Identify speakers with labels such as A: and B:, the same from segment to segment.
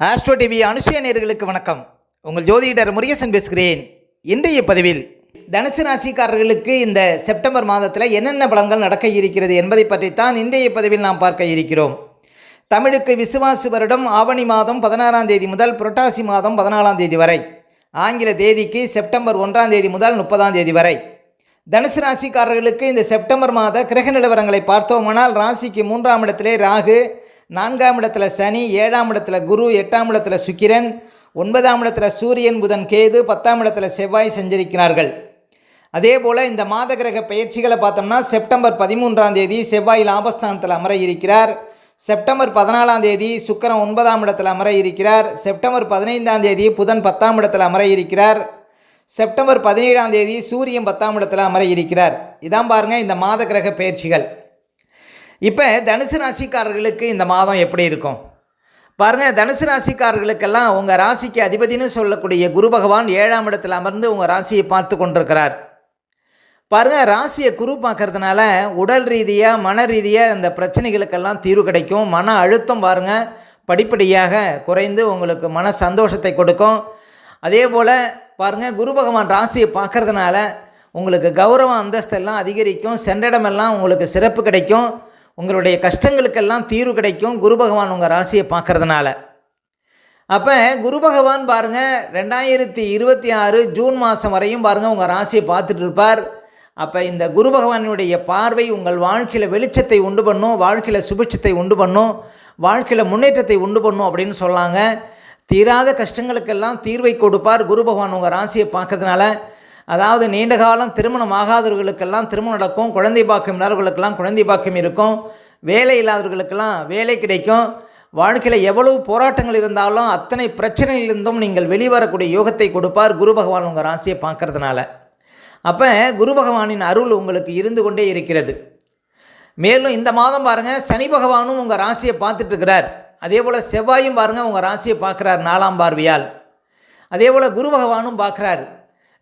A: Astro TV அனுசூய நேர்களுக்கு வணக்கம். உங்கள் ஜோதிடர் முருகேசன் பேசுகிறேன். இன்றைய பதிவில் தனுசு ராசிக்காரர்களுக்கு இந்த செப்டம்பர் மாதத்தில் என்னென்ன பலன்கள் நடக்க இருக்கிறது என்பதை பற்றித்தான் இன்றைய பதிவில் நாம் பார்க்க இருக்கிறோம். தமிழுக்கு விசுவாசு வருடம் ஆவணி மாதம் பதினாறாம் தேதி முதல் புரட்டாசி மாதம் பதினாலாம் தேதி வரை. ஆங்கில தேதிக்கு செப்டம்பர் ஒன்றாம் தேதி முதல் முப்பதாம் தேதி வரை. தனுசு ராசிக்காரர்களுக்கு இந்த செப்டம்பர் மாத கிரக நிலவரங்களை பார்த்தோமானால் ராசிக்கு மூன்றாம் இடத்திலே ராகு நான்காம் இடத்துல சனி ஏழாம் இடத்துல குரு எட்டாம் இடத்துல சுக்கிரன் ஒன்பதாம் இடத்துல சூரியன் புதன் கேது பத்தாம் இடத்துல செவ்வாய் செஞ்சிருக்கிறார்கள். அதே போல் இந்த மாத கிரக பயிற்சிகளை பார்த்தோம்னா செப்டம்பர் பதிமூன்றாம் தேதி செவ்வாய் லாபஸ்தானத்தில் அமர இருக்கிறார். செப்டம்பர் பதினாலாம் தேதி சுக்கரன் ஒன்பதாம் இடத்தில் அமர இருக்கிறார். செப்டம்பர் பதினைந்தாம் தேதி புதன் பத்தாம் இடத்தில் அமர இருக்கிறார். செப்டம்பர் பதினேழாம் தேதி சூரியன் பத்தாம் இடத்தில் அமர இருக்கிறார். இதான் பாருங்கள் இந்த மாத கிரக பயிற்சிகள். இப்போ தனுசு ராசிக்காரர்களுக்கு இந்த மாதம் எப்படி இருக்கும்? பாருங்கள் தனுசு ராசிக்காரர்களுக்கெல்லாம் உங்கள் ராசிக்கு அதிபதினு சொல்லக்கூடிய குரு பகவான் ஏழாம் இடத்தில் அமர்ந்து உங்கள் ராசியை பார்த்து கொண்டிருக்கிறார். பாருங்கள் ராசியை குரு பார்க்கறதுனால உடல் ரீதியாக மன ரீதியாக இந்த பிரச்சனைகளுக்கெல்லாம் தீர்வு கிடைக்கும். மன அழுத்தம் பாருங்கள் படிப்படியாக குறைந்து உங்களுக்கு மன சந்தோஷத்தை கொடுக்கும். அதே போல் பாருங்கள் குரு பகவான் ராசியை பார்க்கறதுனால உங்களுக்கு கௌரவ அந்தஸ்தெல்லாம் அதிகரிக்கும். சென்றிடமெல்லாம் உங்களுக்கு சிறப்பு கிடைக்கும். உங்களுடைய கஷ்டங்களுக்கெல்லாம் தீர்வு கிடைக்கும். குரு பகவான் உங்கள் ராசியை பார்க்கறதுனால. அப்போ குரு பகவான் பாருங்கள் ரெண்டாயிரத்தி இருபத்தி ஆறு ஜூன் மாதம் வரையும் பாருங்கள் உங்கள் ராசியை பார்த்துட்டு இருப்பார். அப்போ இந்த குரு பகவானுடைய பார்வை உங்கள் வாழ்க்கையில் வெளிச்சத்தை உண்டு பண்ணும் வாழ்க்கையில் சுபிட்சத்தை உண்டு பண்ணும் வாழ்க்கையில் முன்னேற்றத்தை உண்டு பண்ணும் அப்படின்னு சொல்லாங்க. தீராத கஷ்டங்களுக்கெல்லாம் தீர்வை கொடுப்பார் குரு பகவான் உங்கள் ராசியை பார்க்கறதுனால. அதாவது நீண்ட காலம் திருமணம் ஆகாதவர்களுக்கெல்லாம் திருமணம் நடக்கும் குழந்தை பாக்கியம் இல்லாதவர்களுக்கெல்லாம் குழந்தை பாக்கியம் இருக்கும் வேலை இல்லாதவர்களுக்கெல்லாம் வேலை கிடைக்கும். வாழ்க்கையில் எவ்வளவு போராட்டங்கள் இருந்தாலும் அத்தனை பிரச்சனையிலிருந்தும் நீங்கள் வெளிவரக்கூடிய யோகத்தை கொடுப்பார் குரு பகவான் உங்கள் ராசியை பார்க்கறதுனால. அப்போ குரு பகவானின் அருள் உங்களுக்கு இருந்து கொண்டே இருக்கிறது. மேலும் இந்த மாதம் பாருங்கள் சனி பகவானும் உங்கள் ராசியை பார்த்துட்ருக்கிறார். அதே போல் செவ்வாயும் பாருங்கள் உங்கள் ராசியை பார்க்குறார் நாலாம் பார்வையால். அதே போல் குரு பகவானும் பார்க்குறாரு.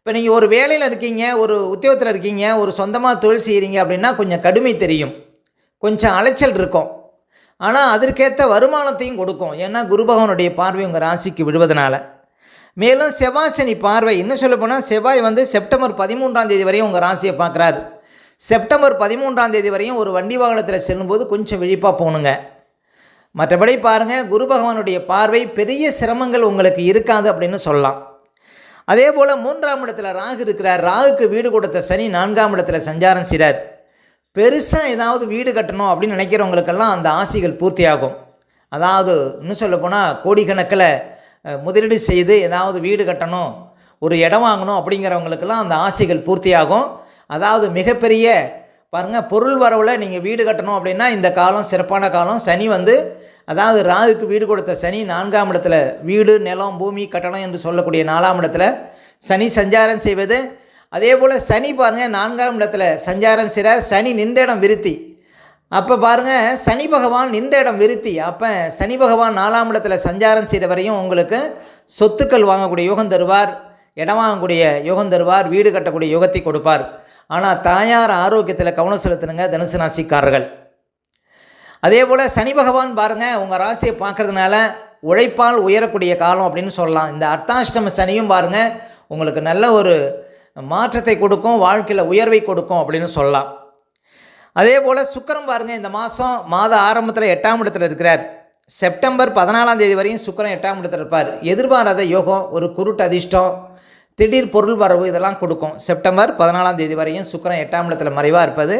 A: இப்போ நீங்கள் ஒரு வேலையில் இருக்கீங்க ஒரு உத்தியோகத்தில் இருக்கீங்க ஒரு சொந்தமாக தொழில் செய்கிறீங்க அப்படின்னா கொஞ்சம் கடுமை தெரியும். கொஞ்சம் அலைச்சல் இருக்கும். ஆனால் அதற்கேற்ற வருமானத்தையும் கொடுக்கும். ஏன்னா குருபகவனுடைய பார்வை உங்கள் ராசிக்கு விடுவதனால மேலும் செவ்வாய் சனி பார்வை இன்னும் சொல்ல போனால் செவ்வாய் வந்து செப்டம்பர் பதிமூன்றாம் தேதி வரையும் உங்கள் ராசியை பார்க்குறாரு. செப்டம்பர் பதிமூன்றாம் தேதி வரையும் ஒரு வண்டி வாகனத்தில் செல்லும்போது கொஞ்சம் விழிப்பாக போகணுங்க மற்றபடி பாருங்கள் குரு பகவானுடைய பார்வை பெரிய சிரமங்கள் உங்களுக்கு இருக்காது அப்படின்னு சொல்லலாம். அதே போல் மூன்றாம் இடத்துல ராகு இருக்கிறார். ராகுக்கு வீடு கொடுத்த சனி நான்காம் இடத்துல சஞ்சாரம் செய்கிறார் பெருசாக ஏதாவது வீடு கட்டணும் அப்படின்னு நினைக்கிறவங்களுக்கெல்லாம் அந்த ஆசைகள் பூர்த்தியாகும். அதாவது இன்னும் சொல்லப்போனால் கோடிக்கணக்கில் முதலீடு செய்து ஏதாவது வீடு கட்டணும் ஒரு இடம் வாங்கணும் அப்படிங்கிறவங்களுக்கெல்லாம் அந்த ஆசைகள் பூர்த்தியாகும். அதாவது மிகப்பெரிய பாருங்கள் பொருள் வரவில் நீங்கள் வீடு கட்டணும் அப்படின்னா இந்த காலம் சிறப்பான காலம். சனி வந்து அதாவது ராகுக்கு வீடு கொடுத்த சனி நான்காம் இடத்துல வீடு நிலம் பூமி கட்டணம் என்று சொல்லக்கூடிய நாலாம் இடத்துல சனி சஞ்சாரம் செய்வது. அதே போல் சனி பாருங்கள் நான்காம் இடத்துல சஞ்சாரம் செய்கிறார் சனி நின்ற இடம் விருத்தி. அப்போ பாருங்கள் சனி பகவான் நின்ற இடம் விருத்தி. அப்போ சனி பகவான் நாலாம் இடத்துல சஞ்சாரம் செய்கிற வரையும் உங்களுக்கு சொத்துக்கள் வாங்கக்கூடிய யோகம் தருவார். இடம் வாங்கக்கூடிய யோகம் தருவார். வீடு கட்டக்கூடிய யோகத்தை கொடுப்பார். ஆனால் தாயார் ஆரோக்கியத்தில் கவனம் செலுத்தினுங்க தனுசு ராசிக்காரர்கள். அதே போல் சனி பகவான் பாருங்கள் உங்கள் ராசியை பார்க்கறதுனால உழைப்பால் உயரக்கூடிய காலம் அப்படின்னு சொல்லலாம். இந்த அர்த்தாஷ்டம சனியும் பாருங்கள் உங்களுக்கு நல்ல ஒரு மாற்றத்தை கொடுக்கும் வாழ்க்கையில் உயர்வை கொடுக்கும் அப்படின்னு சொல்லலாம். அதே போல் சுக்கரம் பாருங்கள் இந்த மாதம் மாத ஆரம்பத்தில் எட்டாம் இடத்துல இருக்கிறார். செப்டம்பர் பதினாலாம் தேதி வரையும் சுக்கிரன் எட்டாம் இடத்துல இருப்பார். எதிர்பாராத யோகம் ஒரு குருட்டு அதிர்ஷ்டம் திடீர் பொருள் வரவு இதெல்லாம் கொடுக்கும். செப்டம்பர் பதினாலாம் தேதி வரையும் சுக்கரன் எட்டாம் இடத்துல மறைவாக இருப்பது.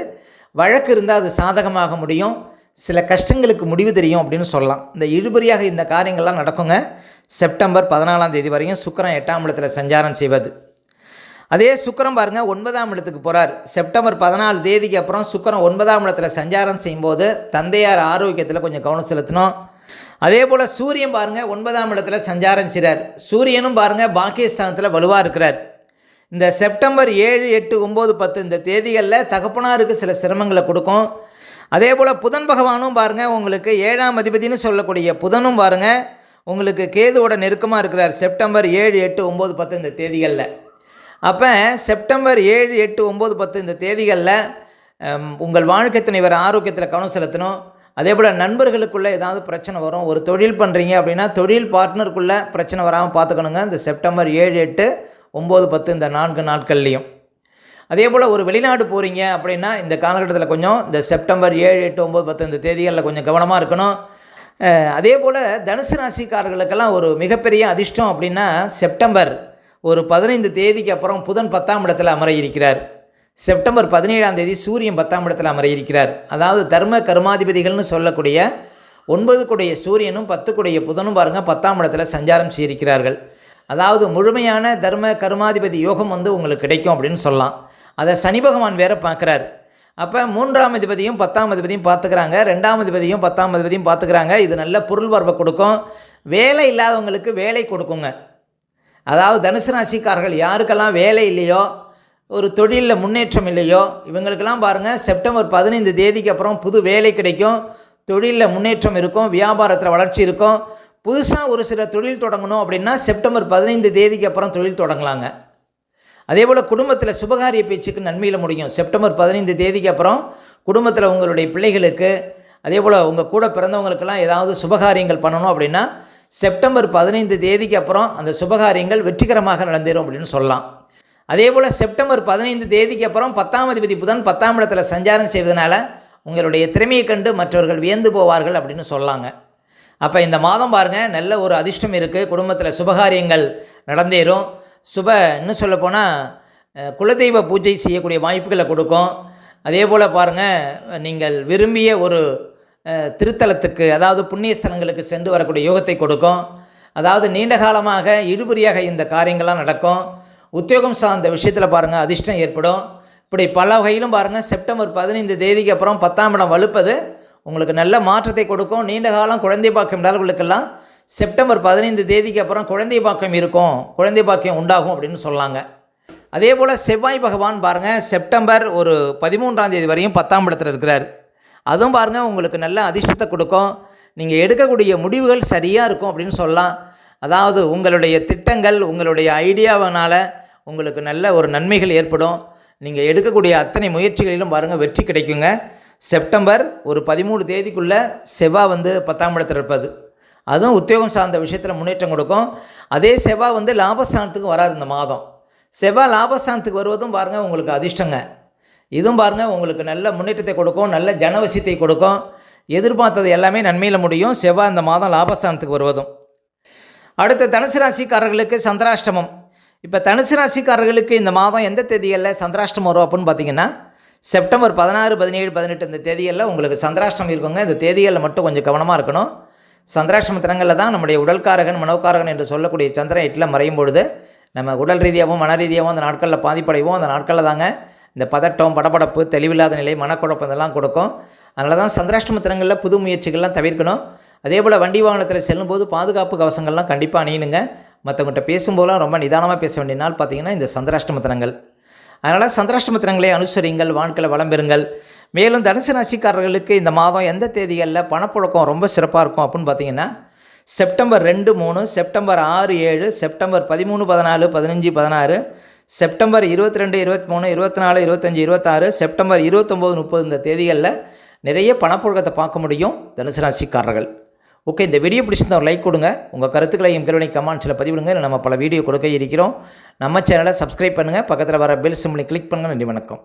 A: வழக்கு இருந்தால் அது சாதகமாக முடியும். சில கஷ்டங்களுக்கு முடிவு தெரியும் அப்படின்னு சொல்லலாம். இந்த இழுபறியாக இந்த காரியங்கள்லாம் நடக்குங்க. செப்டம்பர் பதினாலாம் தேதி வரையும் சுக்கரன் எட்டாம் இடத்துல சஞ்சாரம் செய்வது. அதே சுக்கரம் பாருங்க ஒன்பதாம் இடத்துக்கு போகிறார் செப்டம்பர் பதினாலு தேதிக்கு அப்புறம் சுக்கரம் ஒன்பதாம் இடத்துல சஞ்சாரம் செய்யும்போது தந்தையார் ஆரோக்கியத்தில் கொஞ்சம் கவனம் செலுத்தணும். அதே போல் சூரியன் பாருங்க ஒன்பதாம் இடத்துல சஞ்சாரம் செய்கிறார் சூரியனும் பாருங்கள் பாக்கியஸ்தானத்தில் வலுவாக இருக்கிறார். இந்த செப்டம்பர் ஏழு எட்டு ஒம்பது பத்து இந்த தேதிகளில் தகப்பனாருக்கு சில சிரமங்களை கொடுக்கும். அதே போல் புதன் பகவானும் பாருங்கள் உங்களுக்கு ஏழாம் அதிபதினு சொல்லக்கூடிய புதனும் பாருங்கள் உங்களுக்கு கேதுவோட நெருக்கமாக இருக்கிறார் செப்டம்பர் ஏழு எட்டு ஒம்பது பத்து இந்த தேதிகளில். அப்போ செப்டம்பர் ஏழு எட்டு ஒம்பது பத்து இந்த தேதிகளில் உங்கள் வாழ்க்கை துணைவர் ஆரோக்கியத்தில் கவனம் செலுத்தணும். அதே போல் நண்பர்களுக்குள்ளே ஏதாவது பிரச்சனை வரும் ஒரு தொழில் பண்ணுறீங்க அப்படின்னா தொழில் பார்ட்னருக்குள்ளே பிரச்சனை வராமல் பார்த்துக்கணுங்க. இந்த செப்டம்பர் ஏழு எட்டு ஒம்பது பத்து இந்த நான்கு நாட்கள்லேயும். அதே போல் ஒரு வெளிநாடு போகிறீங்க அப்படின்னா இந்த காலகட்டத்தில் கொஞ்சம் இந்த செப்டம்பர் ஏழு எட்டு ஒம்பது பத்து இந்த தேதிகளில் கொஞ்சம் கவனமாக இருக்கணும். அதே போல் தனுசு ராசிக்காரர்களுக்கெல்லாம் ஒரு மிகப்பெரிய அதிர்ஷ்டம் அப்படின்னா செப்டம்பர் ஒரு பதினைந்து தேதிக்கு அப்புறம் புதன் பத்தாம் இடத்தில் அமர இருக்கிறார். செப்டம்பர் பதினேழாம் தேதி சூரியன் பத்தாம் இடத்துல அமர இருக்கிறார் அதாவது தர்ம கர்மாதிபதிகள்னு சொல்லக்கூடிய ஒன்பது சூரியனும் பத்து கூடைய புதனும் பாருங்கள் பத்தாம் இடத்துல சஞ்சாரம் செய்திருக்கிறார்கள். அதாவது முழுமையான தர்ம கர்மாதிபதி யோகம் வந்து உங்களுக்கு கிடைக்கும் அப்படின்னு சொல்லலாம். அதை சனி பகவான் வேற பார்க்குறார். அப்போ மூன்றாம் அதிபதியும் பத்தாம் அதிபதியும் பார்த்துக்கிறாங்க ரெண்டாம் அதிபதியும் பத்தாம் அதிபதியும் பார்த்துக்கிறாங்க. இது நல்ல பொருள் வரவை கொடுக்கும். வேலை இல்லாதவங்களுக்கு வேலை கொடுக்குங்க. அதாவது தனுசு ராசிக்காரர்கள் யாருக்கெல்லாம் வேலை இல்லையோ ஒரு தொழிலில் முன்னேற்றம் இல்லையோ? இவங்களுக்கெல்லாம் பாருங்கள் செப்டம்பர் பதினைந்து தேதிக்கு அப்புறம் புது வேலை கிடைக்கும். தொழிலில் முன்னேற்றம் இருக்கும் வியாபாரத்தில் வளர்ச்சி இருக்கும். புதுசாக ஒரு சில தொழில் தொடங்கணும் அப்படின்னா செப்டம்பர் பதினைந்து தேதிக்கு அப்புறம் தொழில் தொடங்கலாங்க. அதே போல் குடும்பத்தில் சுபகாரிய பேச்சுக்கு நன்மையில் முடியும். செப்டம்பர் பதினைந்து தேதிக்கு அப்புறம் குடும்பத்தில் உங்களுடைய பிள்ளைகளுக்கு அதே போல் உங்கள் கூட பிறந்தவங்களுக்கெல்லாம் ஏதாவது சுபகாரியங்கள் பண்ணணும் அப்படின்னா செப்டம்பர் பதினைந்து தேதிக்கு அப்புறம் அந்த சுபகாரியங்கள் வெற்றிகரமாக நடந்தேறும் அப்படின்னு சொல்லலாம். அதே போல் செப்டம்பர் பதினைந்து தேதிக்கு அப்புறம் பத்தாம் அதிபதி புதன் பத்தாம் இடத்துல சஞ்சாரம் செய்வதனால உங்களுடைய திறமையை கண்டு மற்றவர்கள் வியந்து போவார்கள் அப்படின்னு சொல்லாங்க. அப்போ இந்த மாதம் பாருங்கள் நல்ல ஒரு அதிர்ஷ்டம் இருக்குது குடும்பத்தில் சுபகாரியங்கள் நடந்தேறும். சுப இன்னும் சொல்லப்போனால் குலதெய்வ பூஜை செய்யக்கூடிய வாய்ப்புகளை கொடுக்கும். அதே போல் பாருங்கள் நீங்கள் விரும்பிய ஒரு திருத்தலத்துக்கு அதாவது புண்ணியஸ்தலங்களுக்கு சென்று வரக்கூடிய யோகத்தை கொடுக்கும். அதாவது நீண்ட காலமாக இழுபறியாக இந்த காரியங்கள்லாம் நடக்கும். உத்தியோகம் சார்ந்த விஷயத்தில் பாருங்கள் அதிர்ஷ்டம் ஏற்படும். இப்படி பல வகையிலும் பாருங்கள் செப்டம்பர் பதினைந்து தேதிக்கு அப்புறம் பத்தாம் இடம் வலுப்பது உங்களுக்கு நல்ல மாற்றத்தை கொடுக்கும். நீண்ட காலம் குழந்தை பாக்கியம் இல்லாதவர்களுக்கெல்லாம் செப்டம்பர் பதினைந்து தேதிக்கு அப்புறம் குழந்தை பாக்கியம் இருக்கும். குழந்தை பாக்கியம் உண்டாகும் அப்படின்னு சொல்லாங்க. அதே போல் செவ்வாய் பகவான் பாருங்கள் செப்டம்பர் ஒரு பதிமூன்றாம் தேதி வரையும் பத்தாம் இடத்துல இருக்கிறார். அதுவும் பாருங்கள் உங்களுக்கு நல்ல அதிர்ஷ்டத்தை கொடுக்கும். நீங்கள் எடுக்கக்கூடிய முடிவுகள் சரியாக இருக்கும் அப்படின்னு சொல்லலாம். அதாவது உங்களுடைய திட்டங்கள் உங்களுடைய ஐடியாவினால் உங்களுக்கு நல்ல ஒரு நன்மைகள் ஏற்படும். நீங்கள் எடுக்கக்கூடிய அத்தனை முயற்சிகளிலும் பாருங்கள் வெற்றி கிடைக்குங்க. செப்டம்பர் ஒரு பதிமூணு தேதிக்குள்ளே செவ்வாய் வந்து பத்தாம் இடத்துல இருப்பது. அதுவும் உத்தியோகம் சார்ந்த விஷயத்தில் முன்னேற்றம் கொடுக்கும். அதே செவ்வாய் வந்து லாபஸ்தானத்துக்கு வராது இந்த மாதம். செவ்வாய் லாபஸ்தானத்துக்கு வருவதும் பாருங்கள் உங்களுக்கு அதிர்ஷ்டங்க. இதுவும் பாருங்கள் உங்களுக்கு நல்ல முன்னேற்றத்தை கொடுக்கும் நல்ல ஜனவசியத்தை கொடுக்கும். எதிர்பார்த்தது எல்லாமே நன்மையில் முடியும். செவ்வாய் இந்த மாதம் லாபஸ்தானத்துக்கு வருவதும். அடுத்த தனுசு ராசிக்காரர்களுக்கு சந்திராஷ்டமம். இப்போ தனுசு ராசிக்காரர்களுக்கு இந்த மாதம் எந்த தேதிகளில் சந்திராஷ்டம் வரும் அப்படின்னு பார்த்தீங்கன்னா செப்டம்பர் பதினாறு பதினேழு பதினெட்டு இந்த தேதிகளில் உங்களுக்கு சந்திராஷ்டம் இருக்குங்க. இந்த தேதிகளில் மட்டும் கொஞ்சம் கவனமாக இருக்கணும். சந்திராஷ்டம தினங்களில் தான் நம்முடைய உடல்காரகன் மனோக்காரகன் என்று சொல்லக்கூடிய சந்திரன் எட்டில் மறையும் பொழுது நம்ம உடல் ரீதியாகவும் மன ரீதியாகவும் அந்த நாட்களில் பாதிப்படைவோம். அந்த நாட்களில் தாங்க இந்த பதட்டம் படபடப்பு தெளிவில்லாத நிலை மனக்குழப்பம் இதெல்லாம் கொடுக்கும். அதனால தான் சந்திராஷ்டம தினங்களில் புது முயற்சிகள்லாம் தவிர்க்கணும். அதே போல் வண்டி வாகனத்தில் செல்லும்போது பாதுகாப்பு கவசங்கள்லாம் கண்டிப்பாக அணியணுங்க. மற்றவங்கள்ட்ட பேசும்போதெல்லாம் ரொம்ப நிதானமாக பேச வேண்டிய நாள் பார்த்திங்கன்னா இந்த சந்திராஷ்டம தினங்கள். அதனால் சந்திராஷ்டம தினங்களை அனுசரிங்கள் வாழ்க்கையில் வளம் பெறுங்கள். மேலும் தனுசு ராசிக்காரர்களுக்கு இந்த மாதம் எந்த தேதிகளில் பணப்புழக்கம் ரொம்ப சிறப்பாக இருக்கும் அப்படின்னு பார்த்தீங்கன்னா செப்டம்பர் ரெண்டு மூணு செப்டம்பர் ஆறு ஏழு செப்டம்பர் பதிமூணு பதினாலு பதினஞ்சு பதினாறு செப்டம்பர் இருபத்தி ரெண்டு இருபத்தி மூணு இருபத்தி நாலு இருபத்தஞ்சி இருபத்தாறு செப்டம்பர் இருபத்தொம்போது முப்பது இந்த தேதிகளில் நிறைய பணப்புழக்கத்தை பார்க்க முடியும் தனுசு ராசிக்காரர்கள். ஓகே இந்த வீடியோ பிடிச்சிருந்தா ஒரு லைக் கொடுங்க. உங்கள் கருத்துக்களை எம் கமெண்ட்ஸில் பதிவிடுங்க. இல்லை நம்ம பல வீடியோ கொடுக்க இருக்கிறோம். நம்ம சேனலை சப்ஸ்கிரைப் பண்ணுங்கள் பக்கத்தில் வர பெல் சிம்மில் கிளிக் பண்ணுங்கள் நன்றி வணக்கம்.